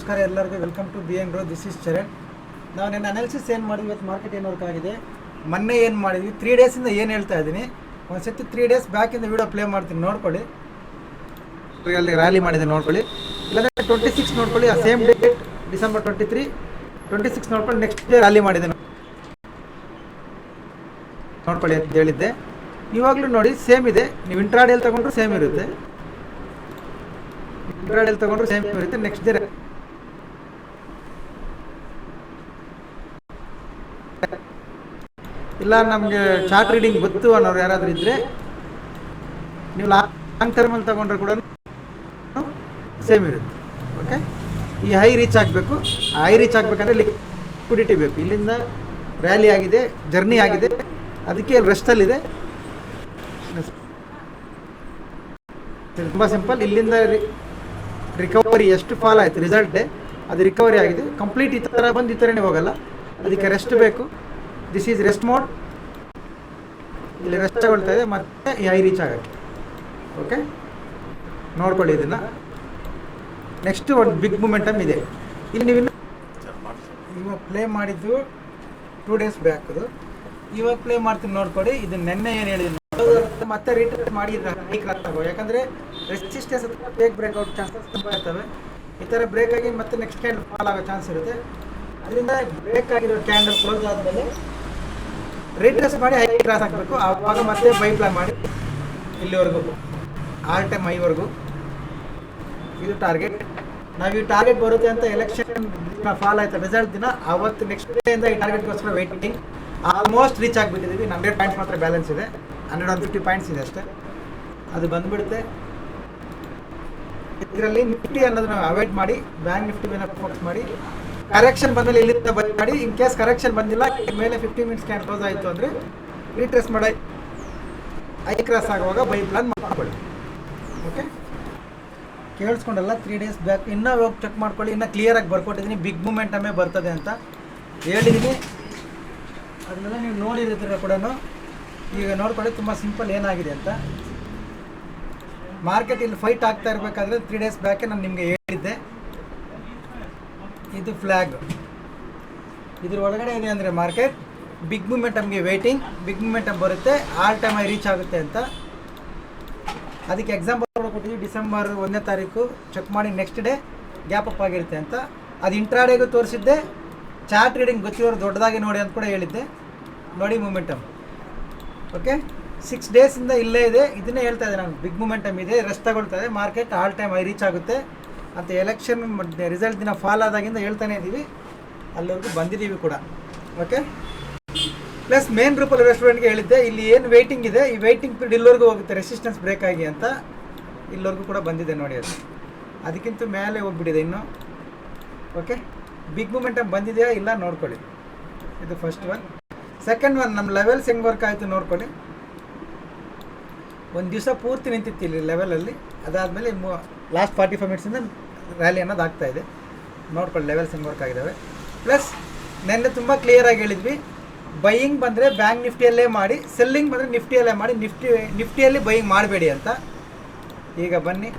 ನಮಸ್ಕಾರ ಎಲ್ಲರಿಗೂ. Welcome to B N grow this is Charan ನಾವು ನಿನ್ನ ಅನಾಲಿಸಿಸ್ ಏನು ಮಾಡಿದ್ವಿ? ಇವತ್ತು ಮಾರ್ಕೆಟ್ ಏನು ವರ್ಕ್ ಆಗಿದೆ? ಮೊನ್ನೆ ಏನು ಮಾಡಿದ್ವಿ? ತ್ರೀ ಡೇಸಿಂದ ಏನು ಹೇಳ್ತಾ ಇದ್ದೀನಿ. ಒಂದು ಸತಿ ತ್ರೀ ಡೇಸ್ ಬ್ಯಾಕಿಂದ ವೀಡಿಯೋ ಪ್ಲೇ ಮಾಡ್ತೀನಿ. ನೋಡ್ಕೊಳ್ಳಿ. ಅಲ್ಲಿ ರ್ಯಾಲಿ ಮಾಡಿದೆ, ನೋಡ್ಕೊಳ್ಳಿ. ಇಲ್ಲಾಂದರೆ ಟ್ವೆಂಟಿ ಸಿಕ್ಸ್ ನೋಡ್ಕೊಳ್ಳಿ. ಆ same date December twenty three twenty six ನೋಡ್ಕೊಂಡು ನೆಕ್ಸ್ಟ್ ಡೇ ರ್ಯಾಲಿ ಮಾಡಿದೆ. ನೋಡ್ಕೊಳ್ಳಿ ಅಂತ ಹೇಳಿದ್ದೆ. ಇವಾಗಲೂ ನೋಡಿ ಸೇಮ್ ಇದೆ. ನೀವು ಇಂಟ್ರಾಡೇಲ್ ತಗೊಂಡ್ರು ಸೇಮ್ ಇರುತ್ತೆ. ಇಂಟ್ರಾಡೇಲ್ ತಗೊಂಡ್ರು ಸೇಮ್ ಇರುತ್ತೆ. ನೆಕ್ಸ್ಟ್ ಡೇ ಇಲ್ಲ, ನಮಗೆ ಚಾರ್ಟ್ ರೀಡಿಂಗ್ ಗೊತ್ತು ಅನ್ನೋರು ಯಾರಾದರೂ ಇದ್ದರೆ ನೀವು ಲಾಂಗ್ ಟರ್ಮಲ್ಲಿ ತಗೊಂಡ್ರೆ ಕೂಡ ಸೇಮ್ ಇರುತ್ತೆ. ಓಕೆ ಈ ಹೈ ರೀಚ್ ಆಗಬೇಕು. ಹೈ ರೀಚ್ ಆಗಬೇಕಂದ್ರೆ ಲಿಕ್ವಿಡಿಟಿ ಬೇಕು. ಇಲ್ಲಿಂದ ರ್ಯಾಲಿ ಆಗಿದೆ ಜರ್ನಿ ಆಗಿದೆ. ಅದಕ್ಕೆ ರೆಸ್ಟಲ್ಲಿದೆ ತುಂಬ ಸಿಂಪಲ್ ಇಲ್ಲಿಂದ ರಿಕವರಿ ಎಷ್ಟು ಫಾಲ್ ಆಯಿತು ರಿಸಲ್ಟೇ ಅದು ರಿಕವರಿ ಆಗಿದೆ. ಕಂಪ್ಲೀಟ್ ಈ ಥರ ಬಂದು ಈ ಥರನೇ ಹೋಗಲ್ಲ. ಅದಕ್ಕೆ ರೆಸ್ಟ್ ಬೇಕು. ದಿಸ್ ಈಸ್ ರೆಸ್ಟ್ ಮೋಡ್ ಇಲ್ಲಿ ರೆಸ್ಟ್ ತಗೊಳ್ತಾ ಇದೆ, ಮತ್ತೆ ಹೈ ರೀಚ್ ಆಗುತ್ತೆ. ಓಕೆ ನೋಡ್ಕೊಳ್ಳಿ ಇದನ್ನು. ನೆಕ್ಸ್ಟ್ ಒಂದು ಬಿಗ್ ಮೂಮೆಂಟಮ್ ಇದೆ. ಇಲ್ಲಿ ನೀವು ಇವಾಗ ಪ್ಲೇ ಮಾಡಿದ್ದು ಟೂ ಡೇಸ್ ಬ್ಯಾಕ್ ಅದು. ಇವಾಗ ಪ್ಲೇ ಮಾಡ್ತೀನಿ ನೋಡ್ಕೊಳ್ಳಿ. ಇದು ನೆನ್ನೆ ಏನು ಹೇಳಿದ್ರು? ಮತ್ತೆ ರಿಟರ್ನ್ ಮಾಡಿ ಆಗೋ ಯಾಕಂದರೆ ರೆಸಿಸ್ಟೆನ್ಸ್ ಬ್ರೇಕ್ ಔಟ್ ಚಾನ್ಸಸ್ ತುಂಬ ಇರ್ತವೆ. ಈ ಥರ ಬ್ರೇಕ್ ಆಗಿ ಮತ್ತೆ ನೆಕ್ಸ್ಟ್ ಕ್ಯಾಂಡಲ್ ಫಾಲ್ ಆಗೋ ಚಾನ್ಸ್ ಇರುತ್ತೆ. ಅದರಿಂದ ಬ್ರೇಕ್ ಆಗಿರೋ ಕ್ಯಾಂಡಲ್ ಕ್ಲೋಸ್ ಆದಮೇಲೆ ರಿಟ್ರೆಸ್ ಮಾಡಿ ಹೈ ಕ್ರಾಸ್ ಹಾಕಬೇಕು. ಆವಾಗ ಮತ್ತೆ ಬೈ ಪ್ಲಾನ್ ಮಾಡಿ ಇಲ್ಲಿವರೆಗೂ. ಆರ್ ಟೈಮ್ ಐವರೆಗೂ. ಇದು ಟಾರ್ಗೆಟ್ ನಾವು ಈ ಟಾರ್ಗೆಟ್ ಬರುತ್ತೆ ಅಂತ ಎಲೆಕ್ಷನ್ ಫಾಲ್ ಆಯ್ತು ರಿಸಲ್ಟ್ ದಿನ ಅವತ್ತು ನೆಕ್ಸ್ಟ್ ಡೇ ಇಂದ ಈ ಟಾರ್ಗೆಟ್ಗೋಸ್ಕರ ವೇಟಿಂಗ್ ಆಲ್ಮೋಸ್ಟ್ ರೀಚ್ ಆಗಿಬಿಟ್ಟಿದ್ದೀವಿ ಹಂಡ್ರೆಡ್ ಪಾಯಿಂಟ್ಸ್ ಮಾತ್ರ ಬ್ಯಾಲೆನ್ಸ್ ಇದೆ. ಹಂಡ್ರೆಡ್ ಒನ್ ಫಿಫ್ಟಿ ಪಾಯಿಂಟ್ಸ್ ಇದೆ ಅಷ್ಟೇ. ಅದು ಬಂದ್ಬಿಡುತ್ತೆ. ಇದರಲ್ಲಿ ನಿಫ್ಟಿ ಅನ್ನೋದನ್ನ ಅವಾಯ್ಡ್ ಮಾಡಿ ಬ್ಯಾಂಕ್ ನಿಫ್ಟಿ ಮೇಲೆ ಫೋಕಸ್ ಮಾಡಿ ಕರೆಕ್ಷನ್ ಬಂದಲ್ಲಿ ಇಲ್ಲಿಂದ ಬಂದ್ ಮಾಡಿ ಇನ್ ಕೇಸ್ ಕರೆಕ್ಷನ್ ಬಂದಿಲ್ಲ ಮೇಲೆ ಫಿಫ್ಟಿ ಮಿನಿಟ್ಸ್ ಕ್ಯಾನ್ ಕ್ಲೋಸ್ ಆಯಿತು ಅಂದರೆ ರೀಟ್ರೆಸ್ ಮಾಡಿ. ಐ ಕ್ರಾಸ್ ಆಗುವಾಗ ಬೈ ಪ್ಲಾನ್ ಮಾಡ್ಕೊಳ್ಳಿ. ಓಕೆ ಕೇಳಿಸ್ಕೊಂಡಲ್ಲ ತ್ರೀ ಡೇಸ್ ಬ್ಯಾಕ್ ಇನ್ನೂ ಹೋಗಿ ಚೆಕ್ ಮಾಡ್ಕೊಳ್ಳಿ. ಇನ್ನೂ ಕ್ಲಿಯರಾಗಿ ಬರ್ಕೊಟ್ಟಿದ್ದೀನಿ ಬಿಗ್ ಮೂಮೆಂಟಮೇ ಬರ್ತದೆ ಅಂತ ಹೇಳಿದ್ದೀನಿ ಅದನ್ನೆಲ್ಲ ನೀವು ನೋಡಿರ್ತೀರ ಕೂಡ ಈಗ ನೋಡ್ಕೊಳ್ಳಿ, ತುಂಬ ಸಿಂಪಲ್ ಏನಾಗಿದೆ ಅಂತ. ಮಾರ್ಕೆಟ್ ಇಲ್ಲಿ ಫೈಟ್ ಆಗ್ತಾ ಇರಬೇಕಾದ್ರೆ ತ್ರೀ ಡೇಸ್ ಬ್ಯಾಕೆ ನಾನು ನಿಮಗೆ ಹೇಳಿದ್ದೆ. ಇದು ಫ್ಲ್ಯಾಗ್ ಇದ್ರ ಒಳಗಡೆ ಇದೆ ಅಂದರೆ ಮಾರ್ಕೆಟ್ ಬಿಗ್ ಮೂಮೆಂಟಮ್ಗೆ ವೇಟಿಂಗ್ ಬಿಗ್ ಮೂಮೆಂಟಮ್ ಬರುತ್ತೆ ಆಲ್ ಟೈಮ್ ಐ ರೀಚ್ ಆಗುತ್ತೆ ಅಂತ. ಅದಕ್ಕೆ ಎಕ್ಸಾಂಪಲ್ ಕೊಟ್ಟಿದ್ವಿ ಡಿಸೆಂಬರ್ ಒಂದನೇ ತಾರೀಕು ಚೆಕ್ ಮಾಡಿ ನೆಕ್ಸ್ಟ್ ಡೇ ಗ್ಯಾಪ್ ಅಪ್ ಆಗಿರುತ್ತೆ ಅಂತ. ಅದು ಇಂಟ್ರಾಡೇಗೂ ತೋರಿಸಿದ್ದೆ ಚಾರ್ಟ್ ರೀಡಿಂಗ್ ಗೊತ್ತಿರೋರು ದೊಡ್ಡದಾಗಿ ನೋಡಿ ಅಂತ ಕೂಡ ಹೇಳಿದ್ದೆ. ನೋಡಿ ಮೂಮೆಂಟಮ್ ಓಕೆ ಸಿಕ್ಸ್ ಡೇಸಿಂದ ಇಲ್ಲೇ ಇದೆ. ಇದನ್ನೇ ಹೇಳ್ತಾ ಇದ್ದೆ ನಾನು ಬಿಗ್ ಮೂಮೆಂಟಮ್ ಇದೆ ರೆಸ್ಟ್ ತಗೊಳ್ತಾ ಇದೆ market all time high reach ಆಗುತ್ತೆ. ಅಂತ ಎಲೆಕ್ಷನ್ ರಿಸಲ್ಟ್ ದಿನ ಫಾಲ್ ಆದಾಗಿಂದ ಹೇಳ್ತಾನೆ ಇದ್ದೀವಿ ಅಲ್ಲಿವರೆಗೂ ಬಂದಿದ್ದೀವಿ ಕೂಡ. ಓಕೆ ಪ್ಲಸ್ ಮೇನ್ ರೂಪಲ್ಲಿ ರೆಸ್ಟೋರೆಂಟ್ಗೆ ಹೇಳಿದ್ದೆ, ಇಲ್ಲಿ ಏನು ವೆಯ್ಟಿಂಗ್ ಇದೆ, ಈ ವೆಯ್ಟಿಂಗ್ ಪೀರಿಯಡ್ ಇಲ್ಲಿವರೆಗೂ ಹೋಗುತ್ತೆ ರೆಸಿಸ್ಟೆನ್ಸ್ ಬ್ರೇಕ್ ಆಗಿ ಅಂತ ಇಲ್ಲಿವರೆಗೂ ಕೂಡ ಬಂದಿದೆ ನೋಡಿ ಅದು. ಅದಕ್ಕಿಂತ ಮೇಲೆ ಹೋಗ್ಬಿಟ್ಟಿದೆ ಇನ್ನು. ಓಕೆ ಬಿಗ್ ಮೂಮೆಂಟಮ್ ಬಂದಿದೆಯಾ ಇಲ್ಲ ನೋಡ್ಕೊಳ್ಳಿ. ಇದು ಫಸ್ಟ್ ಒನ್ ಸೆಕೆಂಡ್ ಒನ್ ನಮ್ಮ ಲೆವೆಲ್ಸ್ ಹೆಂಗೆ ವರ್ಕ್ ಆಯಿತು ನೋಡ್ಕೊಳ್ಳಿ. ಒಂದು ದಿವಸ ಪೂರ್ತಿ ನಿಂತಿತ್ತು ಇಲ್ಲಿ ಲೆವೆಲಲ್ಲಿ ಅದಾದಮೇಲೆ ಲಾಸ್ಟ್ ಫಾರ್ಟಿ ಫೈವ್ ಮಿನಿಟ್ಸಿಂದ ರ್ಯಾಲಿ ಅನ್ನೋದು ಆಗ್ತಾ ಇದೆ. ನೋಡ್ಕೊಳ್ಳಿ ಲೆವೆಲ್ಸ್ ಹೆಂಗೆ ವರ್ಕ್ ಆಗಿದ್ದಾವೆ ಪ್ಲಸ್ ನೆನ್ನೆ ತುಂಬ ಕ್ಲಿಯರಾಗಿ ಹೇಳಿದ್ವಿ ಬೈಯಿಂಗ್ ಬಂದರೆ ಬ್ಯಾಂಕ್ ನಿಫ್ಟಿಯಲ್ಲೇ ಮಾಡಿ ಸೆಲ್ಲಿಂಗ್ ಬಂದರೆ ನಿಫ್ಟಿಯಲ್ಲೇ ಮಾಡಿ, ನಿಫ್ಟಿ, ನಿಫ್ಟಿಯಲ್ಲಿ ಬೈಯಿಂಗ್ ಮಾಡಬೇಡಿ ಅಂತ. ಈಗ ಬನ್ನಿ.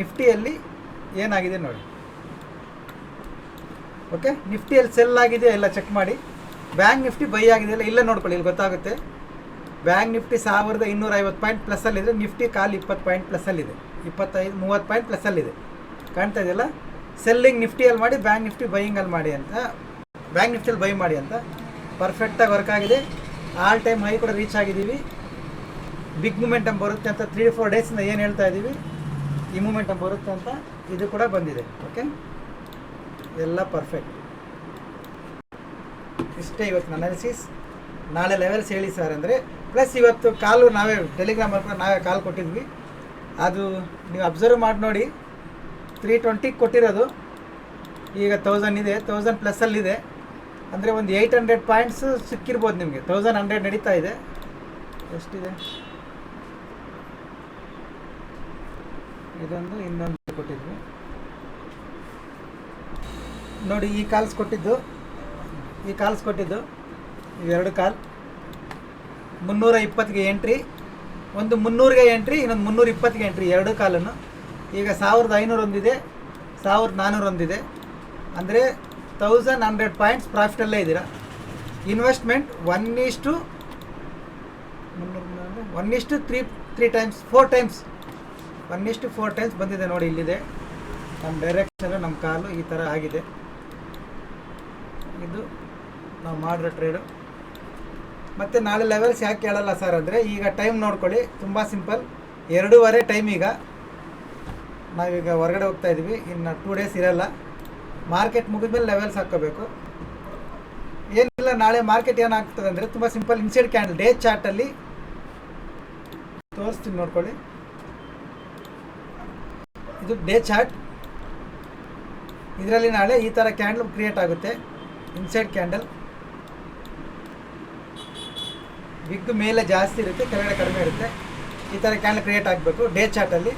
ನಿಫ್ಟಿಯಲ್ಲಿ ಏನಾಗಿದೆ ನೋಡಿ. ಓಕೆ ನಿಫ್ಟಿಯಲ್ಲಿ ಸೆಲ್ ಆಗಿದೆ ಎಲ್ಲ ಚೆಕ್ ಮಾಡಿ. ಬ್ಯಾಂಕ್ ನಿಫ್ಟಿ ಬೈ ಆಗಿದೆ ಇಲ್ಲ ನೋಡ್ಕೊಳ್ಳಿ, ಇಲ್ಲಿ ಗೊತ್ತಾಗುತ್ತೆ. ಬ್ಯಾಂಕ್ ನಿಫ್ಟಿ ಸಾವಿರದ ಇನ್ನೂರ ಐವತ್ತು ಪಾಯಿಂಟ್ ಪ್ಲಸ್ಸಲ್ಲಿದೆ ನಿಫ್ಟಿ ಕಾಲು ಇಪ್ಪತ್ತು ಪಾಯಿಂಟ್ ಪ್ಲಸ್ಸಲ್ಲಿದೆ ಇಪ್ಪತ್ತೈದು, ಮೂವತ್ತು ಪಾಯಿಂಟ್ ಪ್ಲಸ್ಸಲ್ಲಿದೆ ಕಾಣ್ತಾ ಇದೆಯಲ್ಲ? ಸೆಲ್ಲಿಂಗ್ ನಿಫ್ಟಿಯಲ್ಲಿ ಮಾಡಿ ಬ್ಯಾಂಕ್ ನಿಫ್ಟಿ ಬೈಯಿಂಗಲ್ಲಿ ಮಾಡಿ ಅಂತ. ಬ್ಯಾಂಕ್ ನಿಫ್ಟಿಯಲ್ಲಿ ಬೈ ಮಾಡಿ ಅಂತ. ಪರ್ಫೆಕ್ಟಾಗಿ ವರ್ಕ್ ಆಗಿದೆ. ಆಲ್ ಟೈಮ್ ಹೈ ಕೂಡ ರೀಚ್ ಆಗಿದ್ದೀವಿ. ಬಿಗ್ ಮೂಮೆಂಟಮ್ ಬರುತ್ತೆ ಅಂತ ತ್ರೀ ಫೋರ್ ಡೇಸಿಂದ ಏನು ಹೇಳ್ತಾ ಇದ್ದೀವಿ ಈ ಮೂಮೆಂಟಮ್ ಬರುತ್ತೆ ಅಂತ ಇದು ಕೂಡ ಬಂದಿದೆ ಓಕೆ ಎಲ್ಲ ಪರ್ಫೆಕ್ಟ್ ಇಷ್ಟೇ ಇವತ್ತು ಅನಾಲಿಸಿಸ್ ನಾಳೆ ಲೆವೆಲ್ಸ್ ಹೇಳಿ ಸರ್ ಅಂದರೆ ಪ್ಲಸ್ ಇವತ್ತು ಕಾಲು ನಾವೇ ಟೆಲಿಗ್ರಾಮ್ ಕೂಡ ನಾವೇ ಕಾಲ್ ಕೊಟ್ಟಿದ್ವಿ. ಅದು ನೀವು ಅಬ್ಸರ್ವ್ ಮಾಡಿ ನೋಡಿ. ತ್ರೀ ಟ್ವೆಂಟಿಗೆ ಕೊಟ್ಟಿರೋದು. ಈಗ ತೌಸಂಡ್ ಇದೆ ತೌಸಂಡ್ ಪ್ಲಸ್ಸಲ್ಲಿದೆ ಅಂದರೆ ಒಂದು ಏಯ್ಟ್ ಹಂಡ್ರೆಡ್ ಪಾಯಿಂಟ್ಸು ಸಿಕ್ಕಿರ್ಬೋದು ನಿಮಗೆ. ತೌಸಂಡ್ ಹಂಡ್ರೆಡ್ ನಡೀತಾ ಇದೆ. ಎಷ್ಟಿದೆ? ಇದೊಂದು, ಇನ್ನೊಂದು ಕೊಟ್ಟಿದ್ವಿ. ನೋಡಿ ಈ ಕಾಲ್ಸ್ ಕೊಟ್ಟಿದ್ದು. ಈ ಕಾಲ್ಸ್ ಕೊಟ್ಟಿದ್ದು. ಇವೆರಡು ಕಾಲ್. ಮುನ್ನೂರ ಇಪ್ಪತ್ತಿಗೆ ಎಂಟ್ರಿ. ಒಂದು ಮುನ್ನೂರಿಗೆ ಎಂಟ್ರಿ, ಇನ್ನೊಂದು ಮುನ್ನೂರ ಇಪ್ಪತ್ತಿಗೆ ಎಂಟ್ರಿ. ಎರಡು ಕಾಲನ್ನು. ಈಗ ಸಾವಿರದ ಐನೂರು ಒಂದಿದೆ ಸಾವಿರದ ನಾನ್ನೂರು ಒಂದಿದೆ ಅಂದರೆ ತೌಸಂಡ್ ಹಂಡ್ರೆಡ್ ಪಾಯಿಂಟ್ಸ್ ಪ್ರಾಫಿಟಲ್ಲೇ ಇದ್ದೀರಾ. ಇನ್ವೆಸ್ಟ್ಮೆಂಟ್ ಒನ್ ಇಷ್ಟು ಒನ್ ಇಷ್ಟು three three times four times one ಇಷ್ಟು ಫೋರ್ ಟೈಮ್ಸ್ ಬಂದಿದೆ ನೋಡಿ ಇಲ್ಲಿದೆ. ನಮ್ಮ ಡೈರೆಕ್ಷನ್ ನಮ್ಮ ಕಾಲು ಈ ಥರ ಆಗಿದೆ. ಇದು ನಾವು ಮಾಡಿರೋ ಟ್ರೇಡು ಮತ್ತು ನಾಳೆ ಲೆವೆಲ್ಸ್ ಯಾಕೆ ಕೇಳಲ್ಲ ಸರ್ ಅಂದರೆ ಈಗ ಟೈಮ್ ನೋಡ್ಕೊಳ್ಳಿ, ತುಂಬ ಸಿಂಪಲ್ ಎರಡೂವರೆ ಟೈಮ್ ಈಗ. ನಾವೀಗ ಹೊರಗಡೆ ಹೋಗ್ತಾ ಇದ್ದೀವಿ ಇನ್ನು ಟೂ ಡೇಸ್ ಇರಲ್ಲ. ಮಾರ್ಕೆಟ್ ಮುಗಿದ ಮೇಲೆ ಲೆವೆಲ್ಸ್ ಹಾಕ್ಕೋಬೇಕು. ಏನಿಲ್ಲ, ನಾಳೆ ಮಾರ್ಕೆಟ್ ಏನಾಗ್ತದೆ ಅಂದರೆ ತುಂಬ ಸಿಂಪಲ್ ಇನ್ಸೈಡ್ ಕ್ಯಾಂಡಲ್ ಡೇ ಚಾರ್ಟಲ್ಲಿ ತೋರಿಸ್ತೀನಿ ನೋಡ್ಕೊಳ್ಳಿ. ಇದು ಡೇ ಚಾರ್ಟ್ ಇದರಲ್ಲಿ ನಾಳೆ ಈ ಥರ ಕ್ಯಾಂಡಲ್ ಕ್ರಿಯೇಟ್ ಆಗುತ್ತೆ. ಇನ್ಸೈಡ್ ಕ್ಯಾಂಡಲ್ ಬಿಗ್ ಮೇಲೆ ಜಾಸ್ತಿ ಇರುತ್ತೆ, ಕೆಳಗಡೆ ಕಡಿಮೆ ಇರುತ್ತೆ. ಈ ಥರ ಕ್ಯಾನ್ ಕ್ರಿಯೇಟ್ ಆಗಬೇಕು. ಡೇ ಚಾರ್ಟಲ್ಲಿ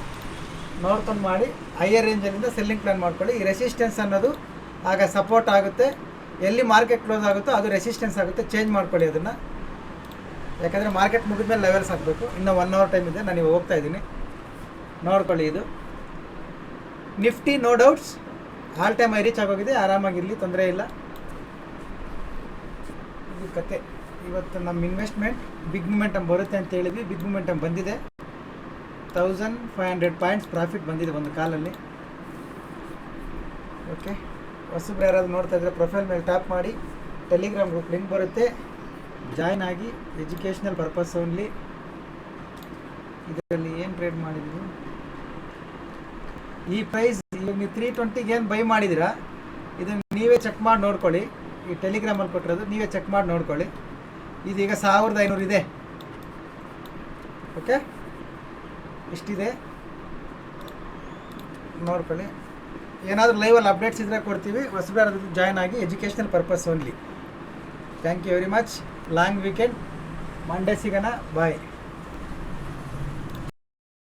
ನೋಡ್ಕೊಂಡು ಮಾಡಿ ಹೈಯರ್ ರೇಂಜಲ್ಲಿಂದ ಸೆಲ್ಲಿಂಗ್ ಪ್ಲಾನ್ ಮಾಡ್ಕೊಳ್ಳಿ. ಈ ರೆಸಿಸ್ಟೆನ್ಸ್ ಅನ್ನೋದು ಆಗ ಸಪೋರ್ಟ್ ಆಗುತ್ತೆ. ಎಲ್ಲಿ ಮಾರ್ಕೆಟ್ ಕ್ಲೋಸ್ ಆಗುತ್ತೋ ಅದು ರೆಸಿಸ್ಟೆನ್ಸ್ ಆಗುತ್ತೆ. ಚೇಂಜ್ ಮಾಡ್ಕೊಳ್ಳಿ ಅದನ್ನು. ಯಾಕಂದರೆ ಮಾರ್ಕೆಟ್ ಮುಗಿದ ಮೇಲೆ ಲೆವೆಲ್ಸ್ ಆಗಬೇಕು. ಇನ್ನೂ ಒನ್ ಅವರ್ ಟೈಮ್ ಇದೆ, ನಾನು ಹೋಗ್ತಾ ಇದ್ದೀನಿ. ನೋಡ್ಕೊಳ್ಳಿ ಇದು. Nifty no doubts all time high reach ಆಗೋಗಿದೆ. ಆರಾಮಾಗಿರಲಿ, ತೊಂದರೆ ಇಲ್ಲ. ಇದು ಕತೆ. ಇವತ್ತು ನಮ್ಮ ಇನ್ವೆಸ್ಟ್ಮೆಂಟ್ ಬಿಗ್ ಮೂಮೆಂಟಮ್ ಬರುತ್ತೆ ಅಂತ ಹೇಳಿದ್ವಿ. ಬಿಗ್ ಮೂಮೆಂಟಮ್ ಬಂದಿದೆ. Thousand five hundred points profit ಬಂದಿದೆ ಒಂದು ಕಾಲಲ್ಲಿ. ಓಕೆ ಹೊಸಬ್ರು ಯಾರಾದರೂ ನೋಡ್ತಾ ಇದ್ರೆ ಪ್ರೊಫೈಲ್ ಮೇಲೆ ಟ್ಯಾಪ್ ಮಾಡಿ. ಟೆಲಿಗ್ರಾಮ್ ಗ್ರೂಪ್ ಲಿಂಕ್ ಬರುತ್ತೆ. ಜಾಯ್ನ್ ಆಗಿ ಎಜುಕೇಷ್ನಲ್ ಪರ್ಪಸ್ ಓನ್ಲಿ ಇದರಲ್ಲಿ ಏನು ಟ್ರೇಡ್ ಮಾಡಿದ್ವಿ? ಈ ಪ್ರೈಸ್ ಇವಾಗ ನೀವು ತ್ರೀ ಟ್ವೆಂಟಿಗೆ ಏನು ಬೈ ಮಾಡಿದಿರಾ ಇದನ್ನು ನೀವೇ ಚೆಕ್ ಮಾಡಿ ನೋಡ್ಕೊಳ್ಳಿ. ಈ ಟೆಲಿಗ್ರಾಮಲ್ಲಿ ಕೊಟ್ಟಿರೋದು ನೀವೇ ಚೆಕ್ ಮಾಡಿ ನೋಡ್ಕೊಳ್ಳಿ. ಇದೀಗ ಸಾವಿರದ ಐನೂರು ಇದೆ. ಓಕೆ ಇಷ್ಟಿದೆ. ನೋಡ್ಕೊಳ್ಳಿ. ಏನಾದರೂ ಲೈವಲ್ಲಿ ಅಪ್ಡೇಟ್ಸ್ ಇದ್ದರೆ ಕೊಡ್ತೀವಿ. ಹೊಸಬ್ರು ಜಾಯ್ನ್ ಆಗಿ educational purpose only thank you very much long weekend Monday ಸಿಗೋಣ. ಬಾಯ್